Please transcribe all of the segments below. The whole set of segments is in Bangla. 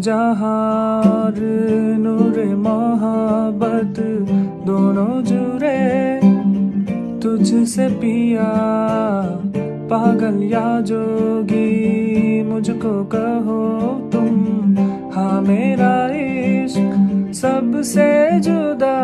जहार, नूर मोहब्बत, दोनों जुड़े। तुझसे पिया पागल या जोगी, मुझको कहो तुम हाँ मेरा इश्क सबसे जुदा।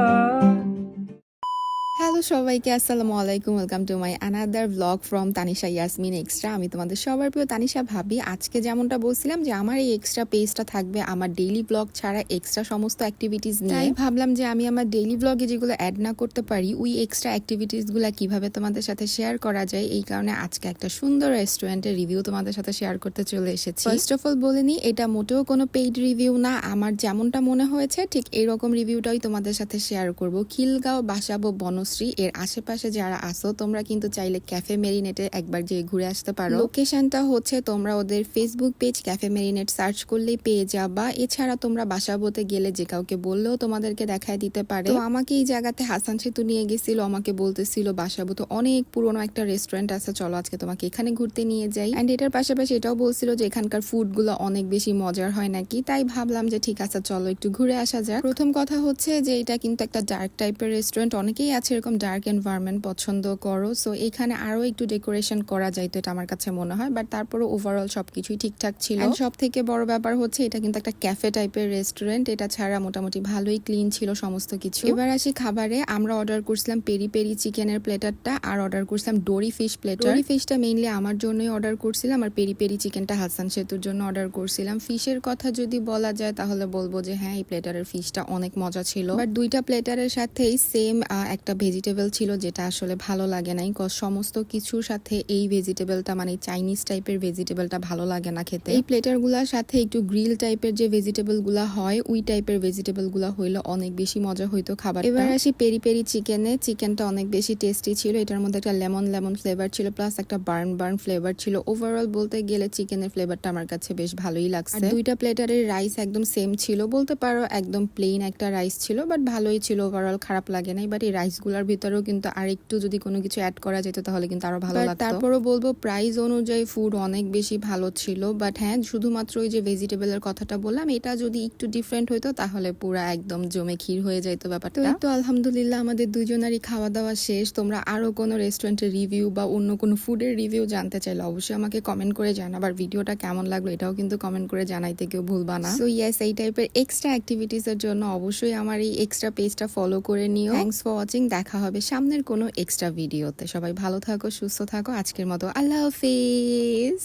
হ্যালো সবাইকে আসসালামু আলাইকুম। Welcome to my another blog from Tanisha Yasmin extra আমি তোমাদের সবার প্রিয় তানিশা ভাবি। আজকে যেমনটা বলছিলাম যে আমার এই এক্সট্রা পেজটা থাকবে আমার ডেইলি ব্লগ ছাড়া এক্সট্রা সমস্ত অ্যাক্টিভিটিস নিয়ে। তাই ভাবলাম যে আমি আমার ডেইলি ব্লগে যেগুলো অ্যাড না করতে পারি ওই এক্সট্রা অ্যাক্টিভিটিসগুলো কীভাবে তোমাদের সাথে শেয়ার করা যায় এই কারণে আজকে একটা সুন্দর রেস্টুরেন্টের রিভিউ তোমাদের সাথে শেয়ার করতে চলে এসেছি। ফার্স্ট অফ অল বলে নিই এটা মোটেও কোনো পেইড রিভিউ না। আমার যেমনটা মনে হয়েছে ঠিক এইরকম রিভিউটাই তোমাদের সাথে শেয়ার করব। খিলগাঁও বাসাবো বনশ্রী এর আশেপাশে যারা আসো তোমরা কিন্তু চাইলে ক্যাফে মেরিনেটে একবার যে ঘুরে আসতে পারো। লোকেশনটা হচ্ছে তোমরা ওদের Facebook page cafe marinate search করলেই পেয়ে যাবা। এছাড়া তোমরা বাসা বাসাবোতে গেলে যে কাউকে বললেও তোমাদেরকে দেখায় দিতে পারে। তো আমাকে এই জায়গাতে হাসান সেতু নিয়ে গেছিল, আমাকে বলতেছিল বাসা বাসাবোতে অনেক পুরনো একটা রেস্টুরেন্ট আছে, চলো আজকে তোমাকে এখানে ঘুরতে নিয়ে যাই। এন্ড এটার পাশাপাশি এটাও বলছিল যে এখানকার ফুডগুলো অনেক বেশি মজার হয় নাকি। তাই ভাবলাম যে ঠিক আছে, চলো একটু ঘুরে আসা যাক। প্রথম কথা হচ্ছে যে এটা কিন্তু একটা ডার্ক টাইপের রেস্টুরেন্ট অনেকেই আছে এরকম ডার্ক এনভায়রনমেন্ট পছন্দ করো। সো এখানে আরও একটু ডেকোরেশন করা যাইতো এটা আমার কাছে মনে হয়। বাট তারপরে ওভারঅল সবকিছুই ঠিকঠাক ছিল। সব থেকে বড় ব্যাপার হচ্ছে এটা কিন্তু একটা ক্যাফে টাইপের রেস্টুরেন্ট এটা ছাড়া মোটামুটি ভালোই ক্লিন ছিল সমস্ত কিছু। এবার আসি খাবারে। আমরা অর্ডার করছিলাম পেরি পেরি চিকেনের প্লেটারটা আর অর্ডার করছিলাম ডোরি ফিশ প্লেটার ডোরি ফিশটা মেইনলি আমার জন্যই অর্ডার করছিলাম আর পেরি পেরি চিকেনটা হাসান সেতুর জন্য অর্ডার করছিলাম। ফিশের কথা যদি বলা যায় তাহলে বলব যে হ্যাঁ এই প্লেটারের ফিশটা অনেক মজা ছিল। বাট দুইটা প্লেটারের সাথেই সেম একটা ভেজিটেবল ছিল যেটা আসলে ভালো লাগে নাই। সমস্ত কিছুর সাথে এই ভেজিটেবলটা মানে চাইনিজ টাইপের ভেজিটেবলটা ভালো লাগে না খেতে। এই প্লেটারগুলার সাথে একটু গ্রিল টাইপের যে ভেজিটেবলগুলা হয়, ওই টাইপের ভেজিটেবলগুলা হইলে অনেক বেশি মজা হইতো খাবার। এবার আসি পেরি পেরি চিকেনে চিকেনটা অনেক বেশি টেস্টি ছিল। এটার মধ্যে একটা লেমন লেমন ফ্লেভার ছিল প্লাস একটা বার্ন বার্ন ফ্লেভার ছিল। ওভারঅল বলতে গেলে চিকেনের ফ্লেভারটা আমার কাছে বেশ ভালোই লাগছে। দুইটা প্লেটারের রাইস একদম সেম ছিল। বলতে পারো একদম প্লেন একটা রাইস ছিল বাট ভালোই ছিল। ওভারঅল খারাপ লাগে নাই বাট এই রাইস গুলার ভিতরেও কিন্তু আর একটু যদি কোনো কিছু অ্যাড করা যেত তাহলে কিন্তু আরও ভালো লাগতো। তারপরও বলব প্রাইস অনুযায়ী ফুড অনেক বেশি ভালো ছিল। বাট হ্যাঁ শুধুমাত্র ওই যে ভেজিটেবলের কথাটা বললাম এটা যদি একটু ডিফারেন্ট হইতো তাহলে পুরো একদম জমে ক্ষীর হয়ে যাইতো ব্যাপারটা। তো আলহামদুলিল্লাহ আমাদের দুজনেরই খাওয়া দাওয়া শেষ। তোমরা আরও কোনো রেস্টুরেন্টের রিভিউ বা অন্য কোনো ফুডের রিভিউ জানতে চাইলে অবশ্যই আমাকে কমেন্ট করে জানাবার ভিডিওটা কেমন লাগল এটাও কিন্তু কমেন্ট করে জানাইতে কেউ ভুলবা না। সো ইয়েস এই টাইপের এক্সট্রা অ্যাক্টিভিটিস এর জন্য অবশ্যই আমার এই এক্সট্রা পেজটা ফলো করে নিও। থ্যাংকস ফর ওয়াচিং দেখা হবে সামনের কোনো এক্সট্রা ভিডিওতে সবাই ভালো থাকো, সুস্থ থাকো। আজকের মতো আল্লাহ হাফিজ।